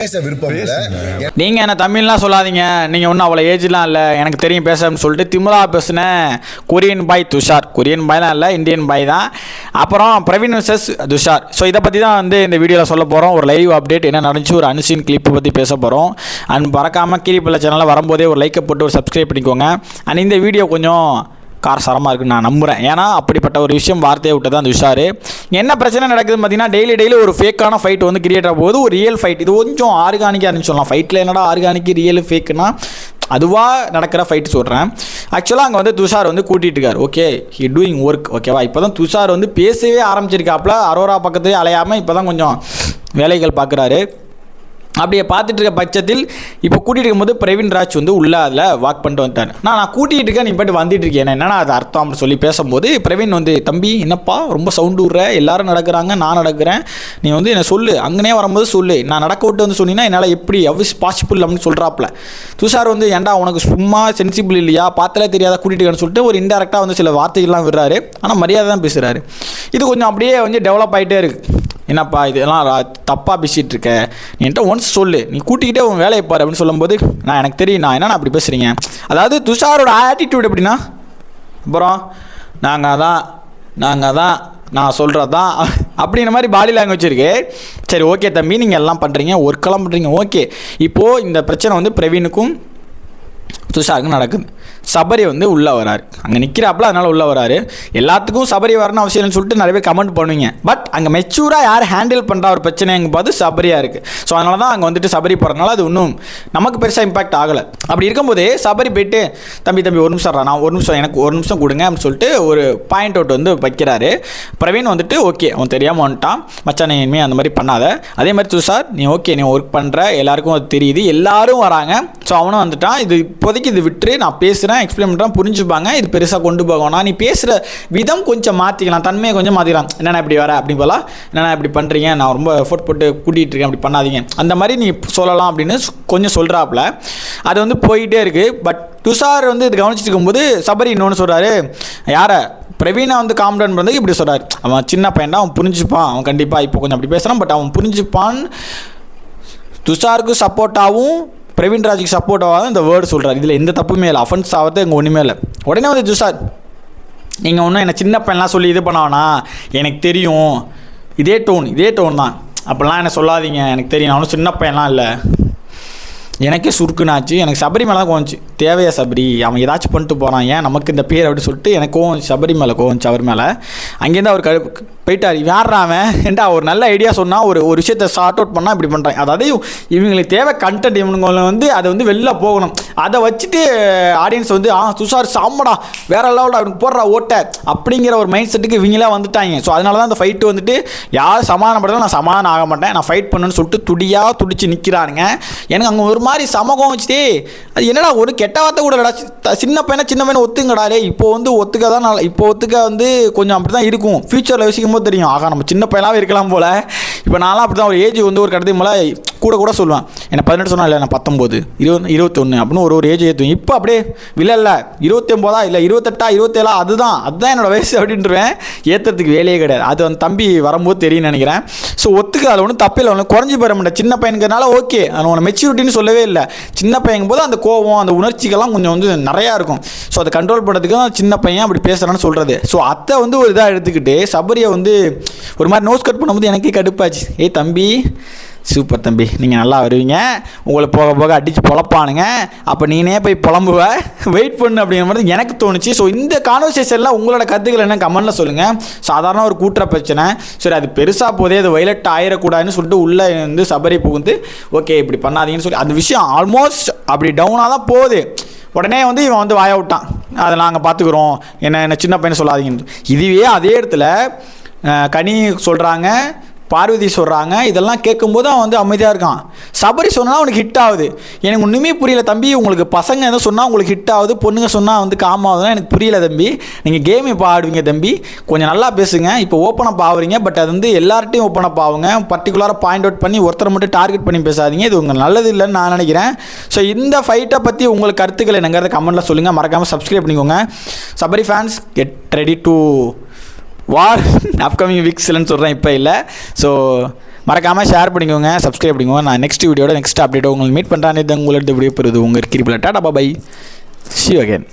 பேச விருப்பம் இல்லை. நீங்கள் என்ன தமிழ்லாம் சொல்லாதீங்க. நீங்கள் ஒன்றும் அவ்வளோ ஏஜ்லாம் இல்லை. எனக்கு தெரியும் பேசணும்னு சொல்லிட்டு திமுலா பேசுன கொரியன் பாய் துஷார். கொரியன் பாய்லாம் இல்லை இந்தியன் பாய் தான். அப்புறம் பிரவீன் விசஸ் துஷார். ஸோ இதை பற்றி தான் வந்து இந்த வீடியோவில் சொல்ல போகிறோம் ஒரு லைவ் அப்டேட் என்ன நடந்துச்சு ஒரு அனுசின் கிளிப்பை பற்றி பேச போகிறோம் அண்ட் மறக்காமல் கீரிப்பள்ள சேனலில் வரும்போதே ஒரு லைக்கை போட்டு ஒரு சப்ஸ்கிரைப் பண்ணிக்கோங்க. அண்ட் இந்த வீடியோ கொஞ்சம் காரசாரமாக இருக்குன்னு நான் நம்புகிறேன் ஏன்னா அப்படிப்பட்ட ஒரு விஷயம் வார்த்தையை விட்டு தான் அந்த விஷாரு. என்ன பிரச்சனை நடக்குதுன்னு பார்த்தீங்கன்னா டெய்லி டெய்லி ஒரு ஃபேக்கான ஃபைட் வந்து கிரியேட் ஆகும் போது ஒரு ரியல் ஃபைட் இது கொஞ்சம் ஆர்கானிக்காக இருந்துச்சு சொல்லலாம். ஃபைட்டில் என்னடா ஆர்கானிக் ரியல் ஃபேக்குனா அதுவாக நடக்கிற ஃபைட் சொல்கிறேன் ஆக்சுவலாக அங்கே வந்து துஷார் வந்து கூட்டிகிட்டு இருக்கார். ஓகே ஹி டூயிங் ஒர்க் ஓகேவா இப்போ தான் துஷார் வந்து பேசவே ஆரம்பிச்சிருக்காப்புல. அரோரா பக்கத்துலேயே அலையாமல் இப்போ தான் கொஞ்சம் வேலைகள் பார்க்குறாரு அப்படியே பார்த்துட்டு இருக்க பட்சத்தில் இப்போ கூட்டிகிட்டு இருக்கும்போது பிரவீன் ராஜ் வந்து உள்ளே அதில் வாக் பண்ணிட்டு வந்துட்டார். நான் நான் கூட்டிகிட்டு இருக்கேன் நீ பாட்டு வந்துட்டு இருக்கேன் என்னன்னா அது அர்த்தம் அப்படின்னு சொல்லி பேசும்போது பிரவீன் வந்து தம்பி என்னப்பா ரொம்ப சவுண்டு விட்ற எல்லாரும் நடக்கிறாங்க நான் நடக்கிறேன். நீ வந்து என்னை சொல்லு. அங்கனே வரும்போது சொல்லு. நான் நடக்க விட்டு வந்து சொன்னீங்கன்னா என்னால் எப்படி எவ்ஸ் பாசிபிள் அப்படின்னு சொல்கிறாப்புல துஷார் வந்து ஏன்டா உனக்கு சும்மா சென்சிபிள் இல்லையா? பார்த்தாலே தெரியாத கூட்டிகிட்டு சொல்லிட்டு ஒரு இன்டெரக்டாக வந்து சில வார்த்தைகள்லாம் விடுறாரு. ஆனால் மரியாதை தான் பேசுகிறாரு இது கொஞ்சம் அப்படியே வந்து டெவலப் ஆகிட்டே இருக்குது என்னப்பா இதெல்லாம் ரா- பேசிகிட்டு இருக்க நீ என்கிட்ட ஒன்ஸ் சொல்லு. நீ கூட்டிக்கிட்டே உன் வேலையை பாரு அப்படின்னு சொல்லும்போது நான் எனக்கு தெரியும் நான் என்ன அப்படி பேசுகிறீங்க அதாவது துஷாரோட ஆட்டிடியூட் எப்படின்னா அப்புறம் நாங்கள் தான் நாங்கள் தான் நான் சொல்கிறது தான் அப்படின்ற மாதிரி பாடி லாங்குவேஜ் இருக்கு. சரி ஓகே தம்பி நீங்கள் எல்லாம் பண்ணுறீங்க ஒர்க்கெல்லாம் பண்ணுறீங்க ஓகே இப்போது இந்த பிரச்சனை வந்து பிரவீனுக்கும் துஷாருக்கும் நடக்குது. சபரி வந்து உள்ளே வராரு. அங்கே நிற்கிறாப்புல அதனால் உள்ளே வராரு. எல்லாத்துக்கும் சபரி வரணும் அவசியம் சொல்லிட்டு நிறைய பேர் கமெண்ட் பண்ணுவீங்க. பட் அங்கே மெச்சூராக யார் ஹேண்டில் பண்ணுற ஒரு பிரச்சனைங்க பார்த்து சபரியாக இருக்குது ஸோ அதனால தான் அங்கே வந்துட்டு சபரி போகிறதுனால அது இன்னும் நமக்கு பெருசாக இம்பாக்ட் ஆகலை. அப்படி இருக்கும்போது சபரி போயிட்டு தம்பி தம்பி ஒரு நிமிஷம் நான் ஒரு நிமிஷம் எனக்கு ஒரு நிமிஷம் கொடுங்க அப்படின்னு சொல்லிட்டு ஒரு பாயிண்ட் அவுட் வந்து வைக்கிறாரு. பிரவீன் வந்துட்டு ஓகே அவன் தெரியாமல் வந்துட்டான். மச்சான் இனிமேல் அந்த மாதிரி பண்ணாத. அதே மாதிரி துஷார் நீ ஓகே நீ ஒர்க் பண்ணுற எல்லாருக்கும் அது தெரியுது. எல்லாரும் வராங்க. ஸோ அவனும் வந்துட்டான். இது இப்போதைக்கு இது விட்டுரு நான் பேசுகிறேன் எக்ஸ்பிளைன் பண்ணுறேன் புரிஞ்சுப்பாங்க இது பெருசாக கொண்டு போகணும் நீ பேசுகிற விதம் கொஞ்சம் மாற்றிக்கலாம் தன்மையை கொஞ்சம் மாற்றிக்கலாம் என்னென்ன இப்படி வர? அப்படி போகலாம் என்னென்ன இப்படி பண்ணுறீங்க நான் ரொம்ப எஃபோர்ட் போட்டு கூட்டிகிட்டு இருக்கேன் அப்படி பண்ணாதீங்க. அந்த மாதிரி நீ சொல்லலாம் அப்படின்னு கொஞ்சம் சொல்கிறாப்புல அது வந்து போயிட்டே இருக்குது பட் துஷார் வந்து இது கவனிச்சிட்டு இருக்கும்போது சபரி இன்னொன்று சொல்கிறாரு யாரை? பிரவீனை வந்து காம்டன் பண்ணது இப்படி சொல்கிறார் அவன் சின்ன பையன் அவன் புரிஞ்சுப்பான். அவன் கண்டிப்பாக இப்போ கொஞ்சம் அப்படி பேசுகிறான் பட் அவன் புரிஞ்சுப்பான் துஷாருக்கு சப்போர்ட்டாகவும் பிரவீன் ராஜுக்கு சப்போர்ட்டாகவும் இந்த வேர்டு சொல்கிறார் இதில் எந்த தப்புமே இல்லை. அஃபென்ஸ் ஆகிறது இங்கே ஒன்றுமே இல்லை. உடனே வந்து துஷார் நீங்கள் ஒன்றும் என்ன சின்ன பையன்லாம் சொல்லி இது பண்ணானா எனக்கு தெரியும். இதே டோன் இதே டோன் தான். அப்படிலாம் என்ன சொல்லாதீங்க. எனக்கு தெரியும். அவனும் சின்ன பையன்லாம் இல்லை. எனக்கே சுருக்குனாச்சு எனக்கு சபரிமலை தான் கோவந்துச்சு தேவையா சபரி? அவன் ஏதாச்சும் பண்ணிட்டு போகிறான் ஏன்? நமக்கு இந்த பேர் அப்படின்னு சொல்லிட்டு எனக்கும் சபரி மேலே கோவம் அவர் மேலே. அங்கேருந்து அவர் கழு போயிட்டார். யாரா அவன்? ஏன்டா ஒரு நல்ல ஐடியா சொன்னால் ஒரு ஒரு விஷயத்தை ஷார்ட் அவுட் பண்ணால் இப்படி பண்ணுறாங்க அதாவது இவங்களுக்கு தேவை கண்டென்ட் இவங்களை வந்து அதை வந்து வெளில போகணும். அதை வச்சுட்டு ஆடியன்ஸ் வந்து ஆ துஷார் சாமடா வேற லெவலில் அவனுக்கு போடுற ஓட்டை. அப்படிங்கிற ஒரு மைண்ட் செட்டுக்கு இவங்களா வந்துட்டாங்க. ஸோ அதனால தான் அந்த ஃபைட்டு வந்துட்டு யார் சமாதானப்படலாம் நான் சமாதானம் ஆக மாட்டேன். நான் ஃபைட் பண்ணுன்னு சொல்லிட்டு துடியாக துடிச்சு நிற்கிறானுங்க எனக்கு அங்கே ஒரு மாதிரி சமகம் வச்சுட்டு அது என்னடா ஒரு கெட்ட வார்த்தை கூடடா சின்ன பையனை சின்ன பையனை ஒத்துங்கடா இப்போ வந்து ஒத்துக்க தான் நல்லா இப்போ ஒத்துக்க வந்து கொஞ்சம் அப்படி தான் இருக்கும். ஃப்யூச்சரில் யோசிக்கும் போது தெரியும். ஆகா நம்ம சின்ன பையனாகவே இருக்கலாம் போல். இப்போ நான்லாம் அப்படி தான் ஒரு ஏஜ் வந்து ஒரு கடத்தையும் மேலே கூட கூட சொல்லுவேன். என்னை பதினெட்டு சொன்னால் இல்லை நான் பத்தொம்போது. இருபது இருபத்தொன்று அப்படின்னு ஒரு ஒரு ஏஜ் ஏற்றுவேன் இப்போ அப்படியே இல்லை இல்லை. இருபத்தொம்போதா இல்லை இருபத்தெட்டா இருபத்தேழா அதுதான். அதுதான் என்னோடய வயசு அப்படின்றவேன். ஏற்றுறதுக்கு வேலையே கிடையாது. அது அந்த தம்பி வரும்போது தெரியும்னு நினைக்கிறேன். ஸோ ஒத்துக்க அதில் ஒன்றும் தப்பில்லை ஒன்று குறைஞ்சி போயிட மாட்டேன் சின்ன பையனுங்கிறனால ஓகே அது உன மெச்சூரிட்டின்னு சொல்லவே இல்லை. சின்ன பையன் போது அந்த கோவம் அந்த உணர்ச்சிகள்லாம் கொஞ்சம் வந்து நிறையா இருக்கும். ஸோ அதை கண்ட்ரோல் பண்ணுறதுக்கு தான் சின்ன பையன் அப்படி பேசுகிறான்னு சொல்கிறது ஸோ அத்தை வந்து ஒரு இதாக எடுத்துக்கிட்டு சபரியை வந்து ஒரு மாதிரி நோஸ் கட் பண்ணும்போது எனக்கே கடுப்பாச்சு. ஏய் தம்பி சூப்பர் தம்பி. நீங்கள் நல்லா வருவீங்க. உங்களை போக போக அடித்து பொழப்பானுங்க. அப்போ நீனே போய் புலம்புவ வெயிட் பண்ணு அப்படிங்கிற மாதிரி எனக்கு தோணுச்சு. ஸோ இந்த கான்வர்சேஷனில் உங்களோட கருத்துக்கள் என்ன? கமெண்ட்டில் சொல்லுங்கள் சாதாரண ஒரு கூட்டுற பிரச்சனை. சரி அது பெருசாக போதே அது வைலட் ஆயிடக்கூடாதுன்னு சொல்லிட்டு உள்ளே வந்து சபரி புகுந்து ஓகே இப்படி பண்ணாதீங்கன்னு சொல்லி அந்த விஷயம் ஆல்மோஸ்ட் அப்படி டவுனாக தான் போகுது. உடனே வந்து இவன் வந்து வாய விட்டான். அதை நாங்கள் பார்த்துக்குறோம் என்ன என்ன சின்ன பையன் சொல்லாதீங்கன்னு. இதுவே அதே இடத்துல கனி சொல்கிறாங்க பார்வதி சொல்கிறாங்க இதெல்லாம் கேட்கும்போது அவன் வந்து அமைதியாக இருக்கான். சபரி சொன்னால் அவனுக்கு ஹிட் ஆகுது. எனக்கு ஒன்றுமே புரியல தம்பி உங்களுக்கு பசங்க எதுவும் சொன்னால் உங்களுக்கு ஹிட் ஆகுது பொண்ணுங்க சொன்னால் வந்து காம் ஆகுதுன்னா எனக்கு புரியல தம்பி. நீங்கள் கேம் இப்போ ஆடுவீங்க தம்பி. கொஞ்சம் நல்லா பேசுங்க. இப்போ ஓப்பன் அப் ஆகுறீங்க பட் அது வந்து எல்லார்ட்டையும் ஓப்பன் அப் ஆகுங்க பர்டிகுலராக பாயிண்ட் அவுட் பண்ணி ஒருத்தரை மட்டும் டார்கெட் பண்ணி பேசாதீங்க. இது உங்களுக்கு நல்லது இல்லைன்னு நான் நினைக்கிறேன். ஸோ இந்த ஃபைட்டை பற்றி உங்களுக்கு கருத்துக்கள் என்னங்கிறத கமெண்ட்டில் சொல்லுங்கள் மறக்காமல் சப்ஸ்கிரைப் பண்ணிக்கோங்க. Sabari fans get ready to war upcoming வீக்ஸ்லன்னு சொல்கிறேன் இப்போ இல்லை. ஸோ மறக்காமல் ஷேர் பண்ணிக்கோங்க சப்ஸ்கிரைப் பண்ணிக்கோங்க. நான் நெக்ஸ்ட் வீடியோட நெக்ஸ்ட் அப்டேட்டோ உங்களுக்கு மீட் பண்ணுறேன் இது உங்களோட வீடியோ பெறுது உங்கள் கிரிப்பில் டாடா பை சி அகேன்